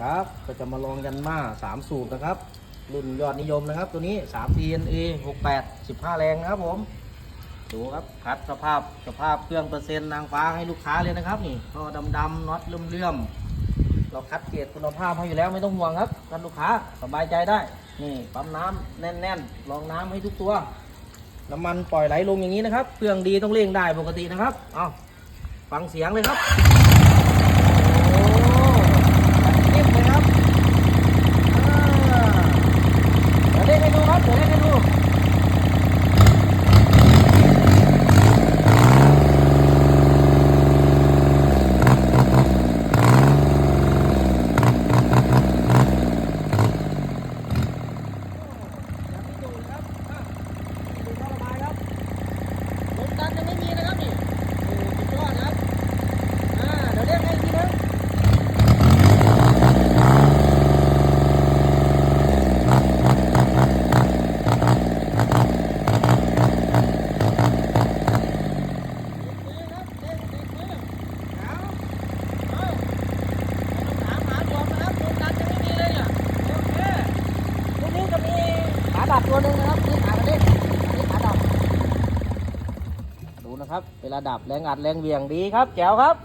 ครับ ก็จะมาลองยันมา3 สูตรนะครับ รุ่นยอดนิยมนะครับ ตัวนี้3 TNA 68 15 แรงนะครับผม ดูครับคัดสภาพสภาพเครื่องเปอร์เซ็นต์นางฟ้าให้ลูกค้าเลยนะครับนี่ก็ดำๆน็อตเลื่อมๆเราคัดเกรดคุณภาพให้อยู่แล้วไม่ต้องห่วงครับท่านลูกค้าสบายใจได้ นี่ปั๊มน้ำแน่นๆรองน้ำให้ทุกตัว น้ำมันปล่อยไหลลงอย่างนี้นะครับเครื่องดีต้องเร่งได้ปกตินะครับ เอาฟังเสียงเลยครับ โอ้เก็บเลยครับอ่าเดี๋ยวเล่นให้ดูครับเดี๋ยวเล่นให้ดู ยังไม่ดูนะครับอะดูท่อระบายครับลมดันยังไม่มีนะครับนี่โอ้สุดยอดนะครับ อ่า เดี๋ยวเรียกให้อีกทีนึงดีครับเด็กเด็กมือเอาเอาไม่ต้องถามหาความนะครับลมดันยังไม่มีเลยเนี่ยโอเค ตรงนี้จะมีขาดับตัวหนึ่งนะครับนี่ขาเล็กนี่ขาดับ ดู นะครับ เวลาดับแรงอัดแรงเวียงดีครับแจ๋วครับ